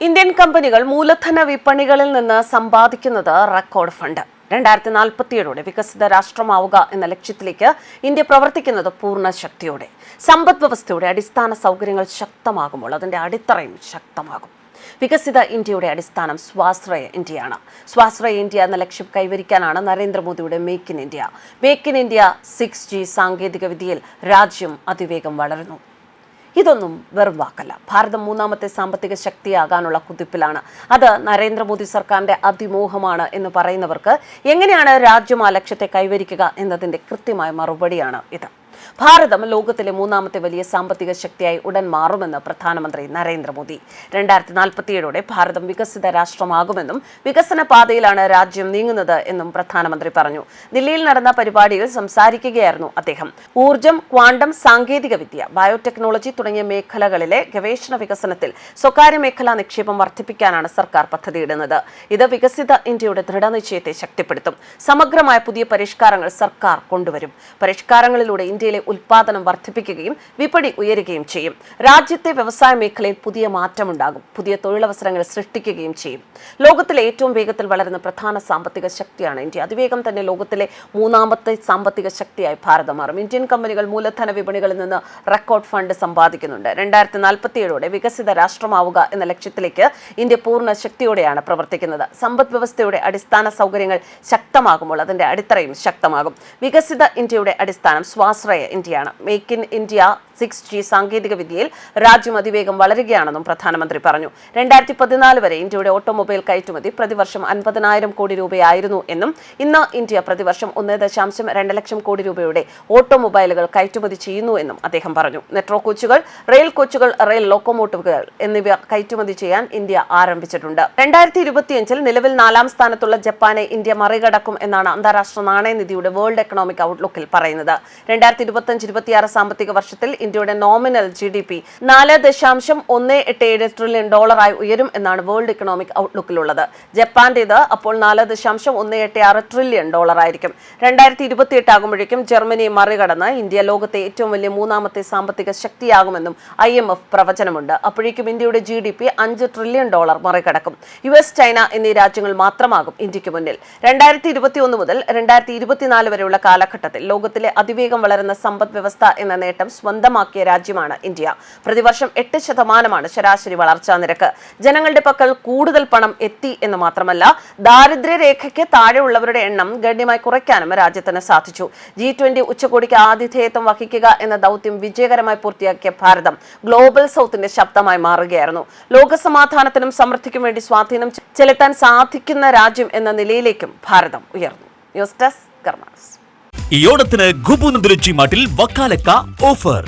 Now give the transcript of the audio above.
Indian കമ്പനികൾ മൂലധന വിപണികളിൽ നിന്ന് സമ്പാദിക്കുന്നത് റെക്കോർഡ് ഫണ്ട്. രണ്ടായിരത്തി നാൽപ്പത്തിയേഴോടെ വികസിത രാഷ്ട്രമാവുക എന്ന ലക്ഷ്യത്തിലേക്ക് ഇന്ത്യ പ്രവർത്തിക്കുന്നത് പൂർണ ശക്തിയോടെ. സമ്പദ് വ്യവസ്ഥയുടെ അടിസ്ഥാന സൗകര്യങ്ങൾ ശക്തമാകുമ്പോൾ അതിന്റെ അടിത്തറയും ശക്തമാകും. വികസിത ഇന്ത്യയുടെ അടിസ്ഥാനം സ്വാശ്രയ ഇന്ത്യയാണ്. സ്വാശ്രയ ഇന്ത്യ എന്ന ലക്ഷ്യം കൈവരിക്കാനാണ് നരേന്ദ്രമോദിയുടെ make in India make in India six G സാങ്കേതിക വിദ്യയിൽ രാജ്യം അതിവേഗം വളരുന്നു. ഇതൊന്നും വെറും വാക്കല്ല ഭാരതം മൂന്നാമത്തെ സാമ്പത്തിക ശക്തിയാകാനുള്ള കുതിപ്പിലാണ്. അത് നരേന്ദ്രമോദി സർക്കാരിന്റെ അതിമോഹമാണ് എന്ന് പറയുന്നവർക്ക് എങ്ങനെയാണ് രാജ്യം ആ ലക്ഷ്യത്തെ കൈവരിക്കുക എന്നതിന്റെ കൃത്യമായ മറുപടിയാണ് ഇത്. ഭാരതം ലോകത്തിലെ മൂന്നാമത്തെ വലിയ സാമ്പത്തിക ശക്തിയായി ഉടൻ മാറുമെന്ന് പ്രധാനമന്ത്രി നരേന്ദ്രമോദി. രണ്ടായിരത്തി നാൽപ്പത്തിയേഴോടെ ഭാരതം വികസിത രാഷ്ട്രമാകുമെന്നും വികസന പാതയിലാണ് രാജ്യം നീങ്ങുന്നത് എന്നും പ്രധാനമന്ത്രി പറഞ്ഞു. ദില്ലിയിൽ നടന്ന പരിപാടിയിൽ സംസാരിക്കുകയായിരുന്നു അദ്ദേഹം. ഊർജം ക്വാണ്ടം സാങ്കേതികവിദ്യ ബയോടെക്നോളജി തുടങ്ങിയ മേഖലകളിലെ ഗവേഷണ വികസനത്തിൽ സ്വകാര്യ മേഖലാ നിക്ഷേപം വർദ്ധിപ്പിക്കാനാണ് സർക്കാർ പദ്ധതിയിടുന്നത്. ഇത് വികസിത ഇന്ത്യയുടെ ദൃഢനിശ്ചയത്തെ ശക്തിപ്പെടുത്തും. സമഗ്രമായ പുതിയ പരിഷ്കാരങ്ങൾ സർക്കാർ കൊണ്ടുവരും. പരിഷ്കാരങ്ങളിലൂടെ ഇന്ത്യയിലെ ഉൽപാദനം വർദ്ധിപ്പിക്കുകയും വിപണി ഉയരുകയും ചെയ്യും. രാജ്യത്തെ വ്യവസായ മേഖലയിൽ പുതിയ മാറ്റമുണ്ടാകും. പുതിയ തൊഴിലവസരങ്ങൾ സൃഷ്ടിക്കുകയും ചെയ്യും. ലോകത്തിലെ ഏറ്റവും വേഗത്തിൽ വളരുന്ന പ്രധാന സാമ്പത്തിക ശക്തിയാണ് ഇന്ത്യ. അതിവേഗം തന്നെ ലോകത്തിലെ മൂന്നാമത്തെ സാമ്പത്തിക ശക്തിയായി ഭാരതം മാറും. ഇന്ത്യൻ കമ്പനികൾ മൂലധന വിപണികളിൽ നിന്ന് റെക്കോർഡ് ഫണ്ട് സമ്പാദിക്കുന്നുണ്ട്. രണ്ടായിരത്തി നാൽപ്പത്തിയേഴോടെ വികസിത രാഷ്ട്രമാവുക എന്ന ലക്ഷ്യത്തിലേക്ക് ഇന്ത്യ പൂർണ ശക്തിയോടെയാണ് പ്രവർത്തിക്കുന്നത്. സമ്പദ് വ്യവസ്ഥയുടെ അടിസ്ഥാന സൗകര്യങ്ങൾ ശക്തമാകുമ്പോൾ അതിന്റെ അടിത്തറയും ശക്തമാകും. വികസിത ഇന്ത്യയുടെ അടിസ്ഥാനം സ്വാശ്രയ ഇന്ത്യയാണ്. Make in India six G സാങ്കേതിക വിദ്യയിൽ രാജ്യം അതിവേഗം വളരുകയാണെന്നും പ്രധാനമന്ത്രി പറഞ്ഞു. രണ്ടായിരത്തി പതിനാല് വരെ ഇന്ത്യയുടെ ഓട്ടോമൊബൈൽ കയറ്റുമതി പ്രതിവർഷം അൻപതിനായിരം കോടി രൂപയായിരുന്നു എന്നും ഇന്ന് ഇന്ത്യ പ്രതിവർഷം ഒന്ന് ദശാംശം രണ്ട് ലക്ഷം കോടി രൂപയുടെ ഓട്ടോമൊബൈലുകൾ കയറ്റുമതി ചെയ്യുന്നു എന്നും അദ്ദേഹം പറഞ്ഞു. മെട്രോ കോച്ചുകൾ റെയിൽ കോച്ചുകൾ റെയിൽ ലോക്കോമോട്ടീവുകൾ എന്നിവ കയറ്റുമതി ചെയ്യാൻ ഇന്ത്യ ആരംഭിച്ചിട്ടുണ്ട്. രണ്ടായിരത്തി ഇരുപത്തിയഞ്ചിൽ നിലവിൽ നാലാം സ്ഥാനത്തുള്ള ജപ്പാനെ ഇന്ത്യ മറികടക്കും എന്നാണ് അന്താരാഷ്ട്ര നാണയനിധിയുടെ വേൾഡ് എക്കണോമിക് ഔട്ട്ലുക്കിൽ പറയുന്നത്. രണ്ടായിരത്തി ഇരുപത്തഞ്ച് ഇരുപത്തിയാറ് സാമ്പത്തിക വർഷത്തിൽ ഇന്ത്യയുടെ നോമിനൽ ജി ഡി പി നാല് ദശാംശം ഒന്ന് എട്ട് ഏഴ് ട്രില്യൺ ഡോളറായി ഉയരും എന്നാണ് വേൾഡ് ഇക്കണോമിക് ഔട്ട്ലുക്കിലുള്ളത് ജപ്പാന്റേത് അപ്പോൾ നാല് ദശാംശം ഒന്ന് എട്ട് ആറ് ട്രില്യൺ ഡോളറായിരിക്കും രണ്ടായിരത്തി ഇരുപത്തിയെട്ട് ആകുമ്പോഴേക്കും ജർമ്മനിയെ മറികടന്ന് ഇന്ത്യ ലോകത്തെ ഏറ്റവും വലിയ മൂന്നാമത്തെ സാമ്പത്തിക ശക്തിയാകുമെന്നും ഐ എം എഫ് പ്രവചനമുണ്ട്. അപ്പോഴേക്കും ഇന്ത്യയുടെ ജി ഡി പി അഞ്ച് ട്രില്യൺ ഡോളർ മറികടക്കും. യു എസ് ചൈന എന്നീ രാജ്യങ്ങൾ മാത്രമാകും ഇന്ത്യയ്ക്ക് മുന്നിൽ. രണ്ടായിരത്തി ഇരുപത്തി ഒന്ന് മുതൽ രണ്ടായിരത്തി ഇരുപത്തിനാല് വരെയുള്ള കാലഘട്ടത്തിൽ ലോകത്തിലെ അതിവേഗം വളരുന്ന സമ്പദ് വ്യവസ്ഥ എന്ന നേട്ടം സ്വന്തമാക്കിയ രാജ്യമാണ് ഇന്ത്യ. പ്രതിവർഷം എട്ട് ശതമാനമാണ് ശരാശരി വളർച്ചാ നിരക്ക്. ജനങ്ങളുടെ പക്കൽ കൂടുതൽ പണം എത്തി എന്ന് മാത്രമല്ല ദാരിദ്ര്യരേഖയ്ക്ക് താഴെയുള്ളവരുടെ എണ്ണം ഗണ്യമായി കുറയ്ക്കാനും രാജ്യത്തിന് സാധിച്ചു. ജി ട്വന്റി ഉച്ചകോടിക്ക് ആതിഥേയത്വം വഹിക്കുക എന്ന ദൗത്യം വിജയകരമായി പൂർത്തിയാക്കിയ ഭാരതം ഗ്ലോബൽ സൗത്തിന്റെ ശബ്ദമായി മാറുകയായിരുന്നു. ലോകസമാധാനത്തിനും സമൃദ്ധിക്കും വേണ്ടി സ്വാധീനം ചെലുത്താൻ സാധിക്കുന്ന രാജ്യം എന്ന നിലയിലേക്കും ഭാരതം ഉയർന്നു. ന്യൂസ് ഡെസ്ക് കർമാസ് ഈ ഓണത്തിന് ഗുബു നന്ദുരുച്ചി മാട്ടിൽ വക്കാലക്ക ഓഫർ.